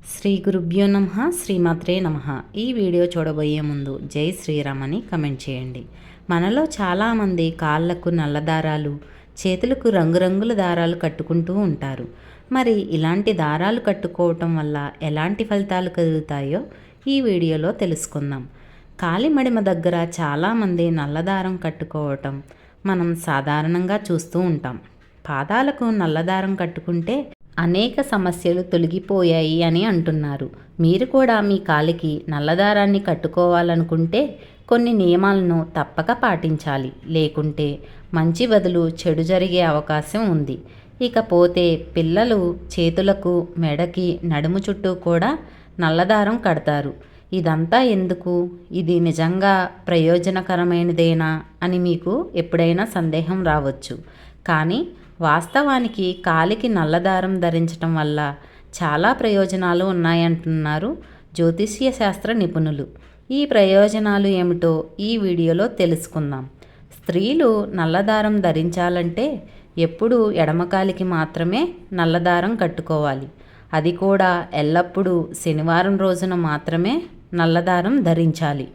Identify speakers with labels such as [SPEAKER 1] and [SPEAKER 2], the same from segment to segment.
[SPEAKER 1] శ్రీ గురుభ్యో నమ శ్రీమాత్రే నమ. ఈ వీడియో చూడబోయే ముందు జై శ్రీరామ్ అని కమెంట్ చేయండి. మనలో చాలామంది కాళ్ళకు నల్ల దారాలు చేతులకు రంగురంగుల దారాలు కట్టుకుంటూ ఉంటారు. మరి ఇలాంటి దారాలు కట్టుకోవటం వల్ల ఎలాంటి ఫలితాలు కలుగుతాయో ఈ వీడియోలో తెలుసుకుందాం. కాలిమడిమ దగ్గర చాలామంది నల్లదారం కట్టుకోవటం మనం సాధారణంగా చూస్తూ ఉంటాం. పాదాలకు నల్లదారం కట్టుకుంటే అనేక సమస్యలు తొలగిపోయాయి అని అంటున్నారు. మీరు కూడా మీ కాలికి నల్లదారాన్ని కట్టుకోవాలనుకుంటే కొన్ని నియమాలను తప్పక పాటించాలి. లేకుంటే మంచి బదులు చెడు జరిగే అవకాశం ఉంది. ఇకపోతే పిల్లలు చేతులకు మెడకి నడుము చుట్టూ కూడా నల్లదారం కడతారు. ఇదంతా ఎందుకు? ఇది నిజంగా ప్రయోజనకరమైనదేనా అని మీకు ఎప్పుడైనా సందేహం రావచ్చు. కానీ వాస్తవానికి కాలికి నల్లదారం ధరించటం వల్ల చాలా ప్రయోజనాలు ఉన్నాయంటున్నారు జ్యోతిష్య శాస్త్ర నిపుణులు. ఈ ప్రయోజనాలు ఏమిటో ఈ వీడియోలో తెలుసుకుందాం. స్త్రీలు నల్లదారం ధరించాలంటే ఎప్పుడూ ఎడమకాలికి మాత్రమే నల్లదారం కట్టుకోవాలి. అది కూడా ఎల్లప్పుడూ శనివారం రోజున మాత్రమే నల్లదారం ధరించాలి.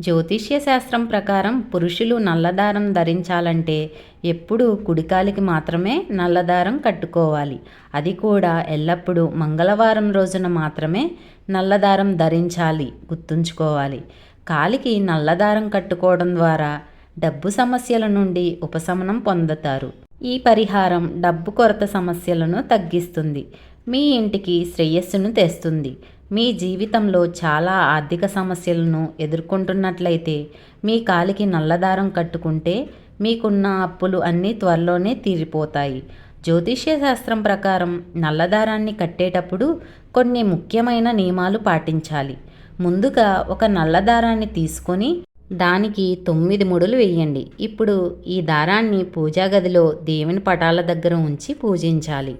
[SPEAKER 1] జ్యోతిష్య శాస్త్రం ప్రకారం పురుషులు నల్లదారం ధరించాలంటే ఎప్పుడూ కుడికాలికి మాత్రమే నల్లదారం కట్టుకోవాలి. అది కూడా ఎల్లప్పుడూ మంగళవారం రోజున మాత్రమే నల్లదారం ధరించాలి గుర్తుంచుకోవాలి. కాలికి నల్లదారం కట్టుకోవడం ద్వారా డబ్బు సమస్యల నుండి ఉపశమనం పొందుతారు. ఈ పరిహారం డబ్బు కొరత సమస్యలను తగ్గిస్తుంది. మీ ఇంటికి శ్రేయస్సును తెస్తుంది. మీ జీవితంలో చాలా ఆర్థిక సమస్యలను ఎదుర్కొంటున్నట్లయితే మీ కాలికి నల్లదారం కట్టుకుంటే మీకున్న అప్పులు అన్నీ త్వరలోనే తీరిపోతాయి. జ్యోతిష్య శాస్త్రం ప్రకారం నల్లదారాన్ని కట్టేటప్పుడు కొన్ని ముఖ్యమైన నియమాలు పాటించాలి. ముందుగా ఒక నల్లదారాన్ని తీసుకొని దానికి తొమ్మిది ముడులు వేయండి. ఇప్పుడు ఈ దారాన్ని పూజా గదిలో దేవుని పటాల దగ్గర ఉంచి పూజించాలి.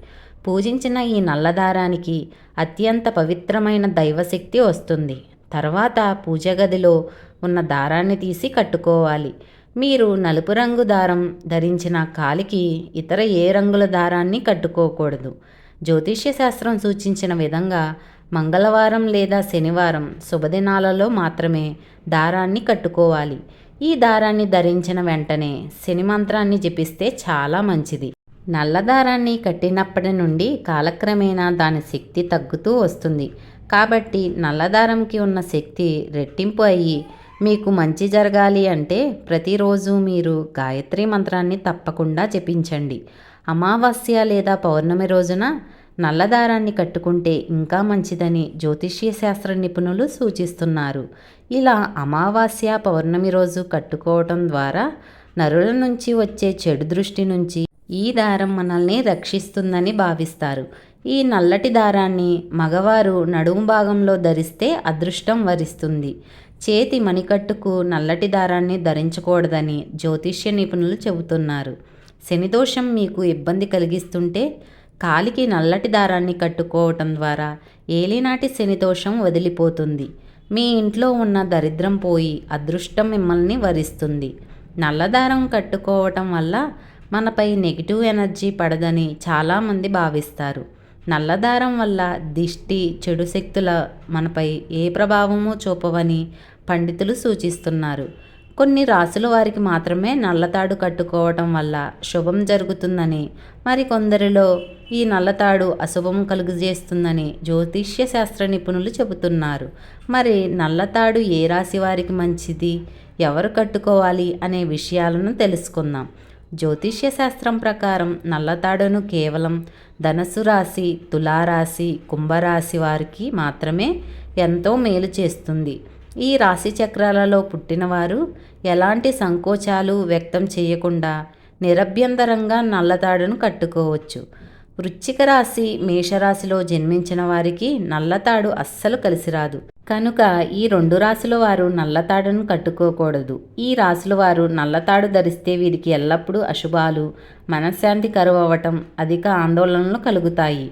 [SPEAKER 1] పూజించిన ఈ నల్లదారానికి అత్యంత పవిత్రమైన దైవశక్తి వస్తుంది. తర్వాత పూజ గదిలో ఉన్న దారాన్ని తీసి కట్టుకోవాలి. మీరు నలుపు రంగు దారం ధరించిన కాలికి ఇతర ఏ రంగుల దారాన్ని కట్టుకోకూడదు. జ్యోతిష్య శాస్త్రం సూచించిన విధంగా మంగళవారం లేదా శనివారం శుభదినాలలో మాత్రమే దారాన్ని కట్టుకోవాలి. ఈ దారాన్ని ధరించిన వెంటనే శని మంత్రాన్ని జపిస్తే చాలా మంచిది. నల్లదారాన్ని కట్టినప్పటి నుండి కాలక్రమేణా దాని శక్తి తగ్గుతూ వస్తుంది. కాబట్టి నల్లదారంకి ఉన్న శక్తి రెట్టింపు అయ్యి మీకు మంచి జరగాలి అంటే ప్రతిరోజు మీరు గాయత్రి మంత్రాన్ని తప్పకుండా జపించండి. అమావాస్య లేదా పౌర్ణమి రోజున నల్లదారాన్ని కట్టుకుంటే ఇంకా మంచిదని జ్యోతిష్య శాస్త్ర నిపుణులు సూచిస్తున్నారు. ఇలా అమావాస్య పౌర్ణమి రోజు కట్టుకోవటం ద్వారా నరుల నుంచి వచ్చే చెడు దృష్టి నుంచి ఈ దారం మనల్ని రక్షిస్తుందని భావిస్తారు. ఈ నల్లటి దారాన్ని మగవారు నడుము భాగంలో ధరిస్తే అదృష్టం వరిస్తుంది. చేతి మణికట్టుకు నల్లటి దారాన్ని ధరించకూడదని జ్యోతిష్య నిపుణులు చెబుతున్నారు. శనిదోషం మీకు ఇబ్బంది కలిగిస్తుంటే కాలికి నల్లటి దారాన్ని కట్టుకోవటం ద్వారా ఏలినాటి శనిదోషం వదిలిపోతుంది. మీ ఇంట్లో ఉన్న దరిద్రం పోయి అదృష్టం మిమ్మల్ని వరిస్తుంది. నల్లదారం కట్టుకోవటం వల్ల మనపై నెగిటివ్ ఎనర్జీ పడదని చాలామంది భావిస్తారు. నల్లదారం వల్ల దిష్టి చెడు శక్తుల మనపై ఏ ప్రభావము చూపవని పండితులు సూచిస్తున్నారు. కొన్ని రాసుల వారికి మాత్రమే నల్లతాడు కట్టుకోవటం వల్ల శుభం జరుగుతుందని మరికొందరిలో ఈ నల్లతాడు అశుభం కలుగజేస్తుందని జ్యోతిష్య శాస్త్ర నిపుణులు చెబుతున్నారు. మరి నల్లతాడు ఏ రాశి వారికి మంచిది? ఎవరు కట్టుకోవాలి అనే విషయాలను తెలుసుకుందాం. జ్యోతిష్య శాస్త్రం ప్రకారం నల్లతాడును కేవలం ధనస్సు రాశి తులారాశి కుంభరాశి వారికి మాత్రమే ఎంతో మేలు చేస్తుంది. ఈ రాశి చక్రాలలో పుట్టినవారు ఎలాంటి సంకోచాలు వ్యక్తం చేయకుండా నిరభ్యంతరంగా నల్లతాడును కట్టుకోవచ్చు. వృశ్చిక రాశి మేషరాశిలో జన్మించిన వారికి నల్లతాడు అస్సలు కలిసిరాదు. కనుక ఈ రెండు రాశుల వారు నల్లతాడును కట్టుకోకూడదు. ఈ రాశుల వారు నల్లతాడు ధరిస్తే వీరికి ఎల్లప్పుడూ అశుభాలు మనశ్శాంతి కరువవటం అధిక ఆందోళనలు కలుగుతాయి.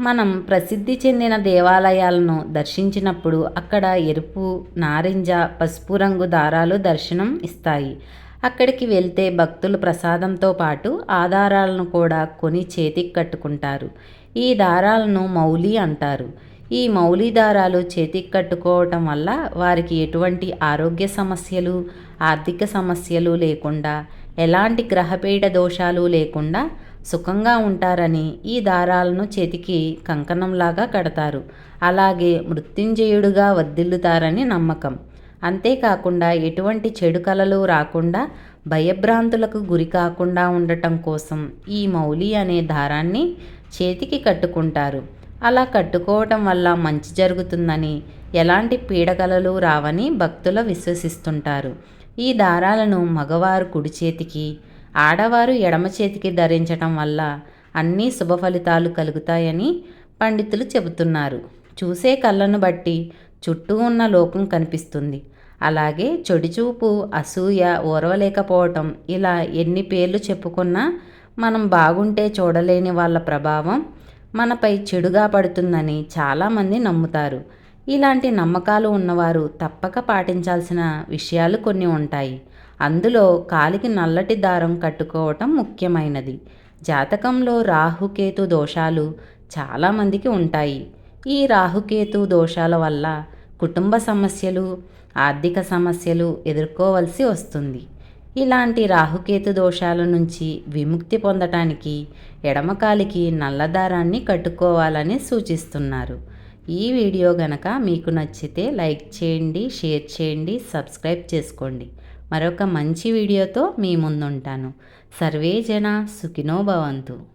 [SPEAKER 1] మనం ప్రసిద్ధి చెందిన దేవాలయాలను దర్శించినప్పుడు అక్కడ ఎరుపు నారింజ పసుపు రంగు దారాలు దర్శనం ఇస్తాయి. అక్కడికి వెళ్తే భక్తులు ప్రసాదంతో పాటు ఆధారాలను కూడా కొని చేతికి కట్టుకుంటారు. ఈ దారాలను మౌలి అంటారు. ఈ మౌలి దారాలు చేతికి కట్టుకోవటం వల్ల వారికి ఎటువంటి ఆరోగ్య సమస్యలు ఆర్థిక సమస్యలు లేకుండా ఎలాంటి గ్రహపీడ దోషాలు లేకుండా సుఖంగా ఉంటారని ఈ దారాలను చేతికి కంకణంలాగా కడతారు. అలాగే మృత్యుంజయుడుగా వర్ధిల్లుతారని నమ్మకం. అంతేకాకుండా ఎటువంటి చెడు కలలు రాకుండా భయభ్రాంతులకు గురి కాకుండా ఉండటం కోసం ఈ మౌలి అనే దారాన్ని చేతికి కట్టుకుంటారు. అలా కట్టుకోవటం వల్ల మంచి జరుగుతుందని ఎలాంటి పీడకలలు రావని భక్తులు విశ్వసిస్తుంటారు. ఈ దారాలను మగవారు కుడి చేతికి ఆడవారు ఎడమ చేతికి ధరించటం వల్ల అన్ని శుభ ఫలితాలు కలుగుతాయని పండితులు చెబుతున్నారు. చూసే కళ్ళను బట్టి చుట్టూ ఉన్న లోకం కనిపిస్తుంది. అలాగే చెడుచూపు అసూయ ఓర్వలేకపోవటం ఇలా ఎన్ని పేర్లు చెప్పుకున్నా మనం బాగుంటే చూడలేని వాళ్ళ ప్రభావం మనపై చెడుగా పడుతుందని చాలామంది నమ్ముతారు. ఇలాంటి నమ్మకాలు ఉన్నవారు తప్పక పాటించాల్సిన విషయాలు కొన్ని ఉంటాయి. అందులో కాలికి నల్లటి దారం కట్టుకోవటం ముఖ్యమైనది. జాతకంలో రాహుకేతు దోషాలు చాలామందికి ఉంటాయి. ఈ రాహుకేతు దోషాల వల్ల కుటుంబ సమస్యలు ఆర్థిక సమస్యలు ఎదుర్కోవలసి వస్తుంది. ఇలాంటి రాహుకేతు దోషాల నుంచి విముక్తి పొందటానికి ఎడమకాలికి నల్లదారాన్ని కట్టుకోవాలని సూచిస్తున్నారు. ఈ వీడియో గనక మీకు నచ్చితే లైక్ చేయండి షేర్ చేయండి సబ్స్క్రైబ్ చేసుకోండి. మరొక మంచి వీడియోతో మీ ముందుంటాను. సర్వే జన సుఖినో భవంతు.